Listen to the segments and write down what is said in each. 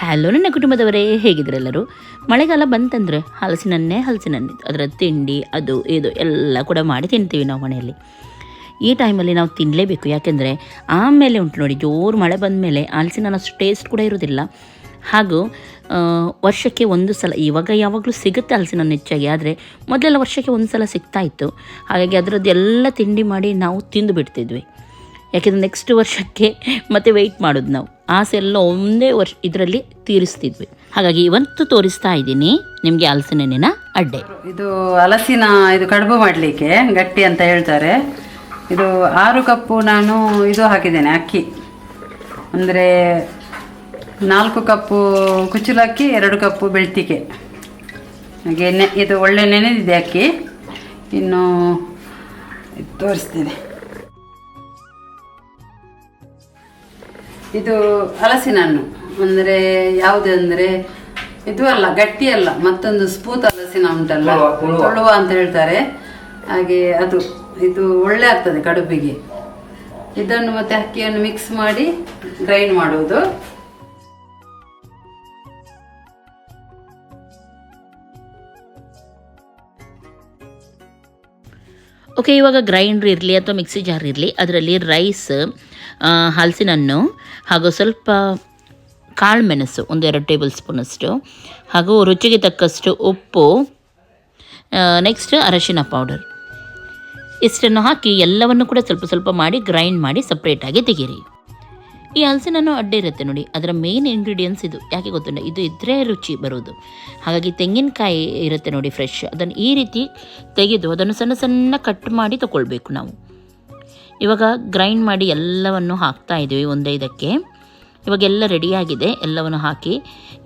Hello ನನ್ನ ಕುಟುಂಬದವರೇ ಹೇಗಿದ್ರೆಲ್ಲರೂ ಮಳೆಗಾಲ ಬಂತಂದರೆ ಹಲಸಿನನ್ನೇ ಹಲಸಿನನ್ನೇ. ಅದರ ತಿಂಡಿ, ಅದು, ಇದು ಎಲ್ಲ ಕೂಡ ಮಾಡಿ ತಿಂತೀವಿ ನಾವು ಮನೆಯಲ್ಲಿ. ಈ ಟೈಮಲ್ಲಿ ನಾವು ತಿನ್ನಲೇಬೇಕು ಯಾಕೆಂದರೆ ಆಮೇಲೆ ಉಂಟು ನೋಡಿ, ಜೋರು ಮಳೆ ಬಂದ ಮೇಲೆ ಹಲಸಿನ ಟೇಸ್ಟ್ ಕೂಡ ಇರೋದಿಲ್ಲ ಹಾಗೂ ವರ್ಷಕ್ಕೆ ಒಂದು ಸಲ, ಇವಾಗ ಯಾವಾಗಲೂ ಸಿಗುತ್ತೆ ಹಲಸಿನ ಹೆಚ್ಚಾಗಿ. ಆದರೆ ಮೊದಲೆಲ್ಲ ವರ್ಷಕ್ಕೆ ಒಂದು ಸಲ ಸಿಗ್ತಾ ಇತ್ತು. ಹಾಗಾಗಿ ಅದರದ್ದು ಎಲ್ಲ ತಿಂಡಿ ಮಾಡಿ ನಾವು ತಿಂದು ಬಿಡ್ತಿದ್ವಿ. ಯಾಕೆಂದರೆ ನೆಕ್ಸ್ಟ್ ವರ್ಷಕ್ಕೆ ಮತ್ತೆ ವೆಯ್ಟ್ ಮಾಡೋದು ನಾವು. ಆಸೆ ಎಲ್ಲ ಒಂದೇ ವರ್ಷ ಇದರಲ್ಲಿ ತೀರಿಸ್ತಿದ್ವಿ. ಹಾಗಾಗಿ ಇವತ್ತು ತೋರಿಸ್ತಾ ಇದ್ದೀನಿ ನಿಮಗೆ ಹಲಸಿನ ಅಡ್ಡೆ. ಇದು ಹಲಸಿನ ಇದು ಕಡುಬು ಮಾಡಲಿಕ್ಕೆ ಗಟ್ಟಿ ಅಂತ ಹೇಳ್ತಾರೆ. ಇದು ಆರು ಕಪ್ಪು ನಾನು ಇದು ಹಾಕಿದ್ದೇನೆ, ಅಕ್ಕಿ. ಅಂದರೆ ನಾಲ್ಕು ಕಪ್ಪು ಕುಚ್ಚಲಕ್ಕಿ, ಎರಡು ಕಪ್ಪು ಬೆಳ್ತಿಕೆ. ಹಾಗೆ ಇದು ಒಳ್ಳೆ ನೆನೆದಿದೆ ಅಕ್ಕಿ. ಇನ್ನು ತೋರಿಸ್ತೇನೆ. ಇದು ಹಲಸಿನ ಹಣ್ಣು. ಅಂದರೆ ಯಾವುದು ಅಂದರೆ ಇದು ಅಲ್ಲ ಗಟ್ಟಿ ಅಲ್ಲ ಮತ್ತೊಂದು ಸ್ಪೂತ್ ಹಲಸಿನ ಉಂಟಲ್ಲ ತೊಳುವ ಅಂತ ಹೇಳ್ತಾರೆ. ಹಾಗೆ ಅದು ಇದು ಒಳ್ಳೆ ಆಗ್ತದೆ ಕಡುಬಿಗೆ. ಇದನ್ನು ಮತ್ತೆ ಅಕ್ಕಿಯನ್ನು ಮಿಕ್ಸ್ ಮಾಡಿ ಗ್ರೈಂಡ್ ಮಾಡುವುದು. ಓಕೆ ಇವಾಗ ಗ್ರೈಂಡ್ರ್ ಇರಲಿ ಅಥವಾ ಮಿಕ್ಸಿ ಜಾರ್ ಇರಲಿ, ಅದರಲ್ಲಿ ರೈಸ್ ಹಲಸಿನ ಹಣ್ಣು ಹಾಗೂ ಸ್ವಲ್ಪ ಕಾಳು ಮೆಣಸು ಎರಡು ಟೇಬಲ್ ಸ್ಪೂನಷ್ಟು ಹಾಗೂ ರುಚಿಗೆ ತಕ್ಕಷ್ಟು ಉಪ್ಪು ನೆಕ್ಸ್ಟ್ ಅರಶಿನ ಪೌಡರ್ ಇಷ್ಟನ್ನು ಹಾಕಿ ಎಲ್ಲವನ್ನು ಕೂಡ ಸ್ವಲ್ಪ ಸ್ವಲ್ಪ ಮಾಡಿ ಗ್ರೈಂಡ್ ಮಾಡಿ ಸಪ್ರೇಟಾಗಿ ತೆಗೀರಿ. ಈ ಹಲಸಿನನ್ನು ಅಡ್ಡೆ ಇರುತ್ತೆ ನೋಡಿ. ಅದರ ಮೇನ್ ಇಂಗ್ರೀಡಿಯೆಂಟ್ಸ್ ಇದು. ಯಾಕೆ ಗೊತ್ತಿಲ್ಲ ಇದು ಇದ್ದರೆ ರುಚಿ ಬರೋದು. ಹಾಗಾಗಿ ತೆಂಗಿನಕಾಯಿ ಇರುತ್ತೆ ನೋಡಿ ಫ್ರೆಶ್ ಅದನ್ನು ಈ ರೀತಿ ತೆಗೆದು ಅದನ್ನು ಸಣ್ಣ ಸಣ್ಣ ಕಟ್ ಮಾಡಿ ತಗೊಳ್ಬೇಕು ನಾವು. ಇವಾಗ ಗ್ರೈಂಡ್ ಮಾಡಿ ಎಲ್ಲವನ್ನು ಹಾಕ್ತಾ ಇದ್ದೀವಿ ಒಂದೈದಕ್ಕೆ. ಇವಾಗ ಎಲ್ಲ ರೆಡಿಯಾಗಿದೆ ಎಲ್ಲವನ್ನು ಹಾಕಿ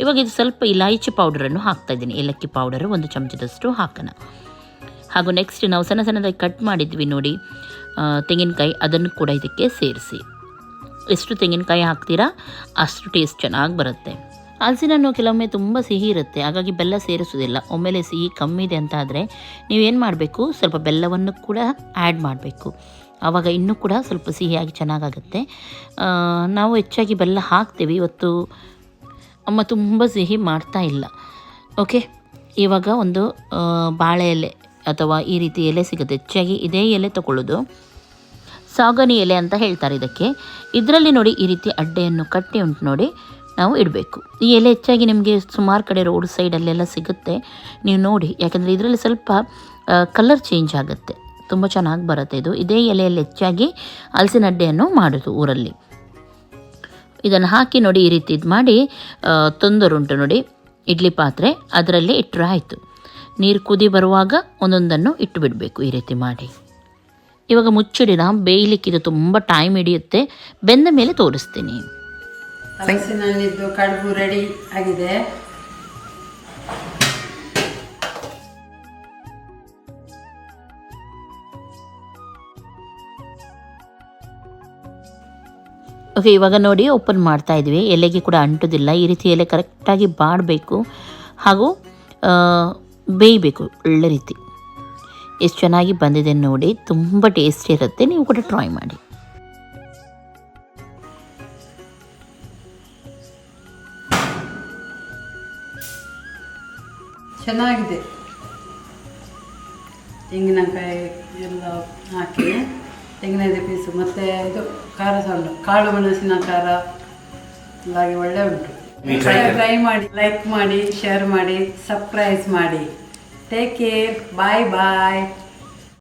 ಇವಾಗ ಇದು ಸ್ವಲ್ಪ ಇಲಾಯಚಿ ಪೌಡರನ್ನು ಹಾಕ್ತಾ ಇದ್ದೀನಿ. ಏಲಕ್ಕಿ ಪೌಡರು ಒಂದು ಚಮಚದಷ್ಟು ಹಾಕೋಣ. ಹಾಗೂ ನೆಕ್ಸ್ಟ್ ನಾವು ಸಣ್ಣ ಸಣ್ಣದಾಗಿ ಕಟ್ ಮಾಡಿದ್ವಿ ನೋಡಿ ತೆಂಗಿನಕಾಯಿ. ಅದನ್ನು ಕೂಡ ಇದಕ್ಕೆ ಸೇರಿಸಿ. ಎಷ್ಟು ತೆಂಗಿನಕಾಯಿ ಹಾಕ್ತೀರಾ, ಅಷ್ಟು ಟೇಸ್ಟ್ ಚೆನ್ನಾಗಿ ಬರುತ್ತೆ. ಹಲಸಿನ ಹಣ್ಣು ಕೆಲವೊಮ್ಮೆ ತುಂಬ ಸಿಹಿ ಇರುತ್ತೆ, ಹಾಗಾಗಿ ಬೆಲ್ಲ ಸೇರಿಸೋದಿಲ್ಲ ಒಮ್ಮೆಲೆ ಸಿಹಿ ಕಮ್ಮಿ ಇದೆ ಅಂತ ಆದರೆ ನೀವೇನು ಮಾಡಬೇಕು, ಸ್ವಲ್ಪ ಬೆಲ್ಲವನ್ನು ಕೂಡ ಆ್ಯಡ್ ಮಾಡಬೇಕು. ಆವಾಗ ಇನ್ನೂ ಕೂಡ ಸ್ವಲ್ಪ ಸಿಹಿಯಾಗಿ ಚೆನ್ನಾಗಾಗುತ್ತೆ. ನಾವು ಹೆಚ್ಚಾಗಿ ಬೆಲ್ಲ ಹಾಕ್ತೀವಿ, ಇವತ್ತು ಅಮ್ಮ ತುಂಬ ಸಿಹಿ ಮಾಡ್ತಾ ಇಲ್ಲ. ಓಕೆ ಇವಾಗ ಒಂದು ಬಾಳೆ ಎಲೆ ಅಥವಾ ಈ ರೀತಿ ಎಲೆ ಸಿಗುತ್ತೆ. ಹೆಚ್ಚಾಗಿ ಇದೇ ಎಲೆ ತಗೊಳ್ಳೋದು. ಸಾಗಣಿ ಎಲೆ ಅಂತ ಹೇಳ್ತಾರೆ ಇದಕ್ಕೆ. ಇದರಲ್ಲಿ ನೋಡಿ ಈ ರೀತಿ ಅಡ್ಡೆಯನ್ನು ಕಟ್ಟಿ ಉಂಟು ನೋಡಿ ನಾವು ಇಡಬೇಕು. ಈ ಎಲೆ ಹೆಚ್ಚಾಗಿ ನಿಮಗೆ ಸುಮಾರು ಕಡೆ ರೋಡ್ ಸೈಡಲ್ಲೆಲ್ಲ ಸಿಗುತ್ತೆ. ನೀವು ನೋಡಿ, ಯಾಕೆಂದರೆ ಇದರಲ್ಲಿ ಸ್ವಲ್ಪ ಕಲರ್ ಚೇಂಜ್ ಆಗುತ್ತೆ. ತುಂಬ ಚೆನ್ನಾಗಿ ಬರುತ್ತೆ ಇದು. ಇದೇ ಎಲೆಯಲ್ಲಿ ಹೆಚ್ಚಾಗಿ ಹಲಸಿನ ಅಡ್ಡೆಯನ್ನು ಮಾಡೋದು ಊರಲ್ಲಿ. ಇದನ್ನು ಹಾಕಿ ನೋಡಿ ಈ ರೀತಿ ಇದು ಮಾಡಿ ತೊಂದರೆ ತೊಂದರುಂಟು ನೋಡಿ, ಇಡ್ಲಿ ಪಾತ್ರೆ ಅದರಲ್ಲಿ ಇಟ್ಟರೆ ಆಯಿತು. ನೀರು ಕುದಿ ಬರುವಾಗ ಒಂದೊಂದನ್ನು ಇಟ್ಟು ಬಿಡಬೇಕು ಈ ರೀತಿ ಮಾಡಿ. ಇವಾಗ ಮುಚ್ಚಿಡಿನ ಬೇಯಲಿಕ್ಕೆ ಇದು ತುಂಬ ಟೈಮ್ ಹಿಡಿಯುತ್ತೆ. ಬೆಂದ ಮೇಲೆ ತೋರಿಸ್ತೀನಿ. ಕಡುಬು ರೆಡಿ ಆಗಿದೆ. ಓಕೆ ಇವಾಗ ನೋಡಿ ಓಪನ್ ಮಾಡ್ತಾ ಇದ್ವಿ. ಎಲೆಗೆ ಕೂಡ ಅಂಟೋದಿಲ್ಲ. ಈ ರೀತಿ ಎಲೆ ಕರೆಕ್ಟಾಗಿ ಬಾಡಬೇಕು. ಹಾಗೂ ಬೇಯಬೇಕು ಒಳ್ಳೆ ರೀತಿ. ಎಷ್ಟು ಚೆನ್ನಾಗಿ ಬಂದಿದೆ ನೋಡಿ ತುಂಬ ಟೇಸ್ಟಿ ಇರುತ್ತೆ ನೀವು ಕೂಡ ಟ್ರೈ ಮಾಡಿ. ಚೆನ್ನಾಗಿದೆ. ತೆಂಗಿನಕಾಯಿ ಎಲ್ಲ ಹಾಕಿ ತೆಂಗಿನಕಾಯಿ ಪೀಸು ಮತ್ತೆ ಇದು ಖಾರ ಸಣ್ಣ ಕಾಳು ಮೆಣಸಿನ ಖಾರ ಹಾಗೆ ಒಳ್ಳೆ ಉಂಟು. ಟ್ರೈ ಮಾಡಿ ಲೈಕ್ ಮಾಡಿ ಶೇರ್ ಮಾಡಿ ಸಬ್ಸ್ಕ್ರೈಬ್ ಮಾಡಿ. Take care. Bye bye.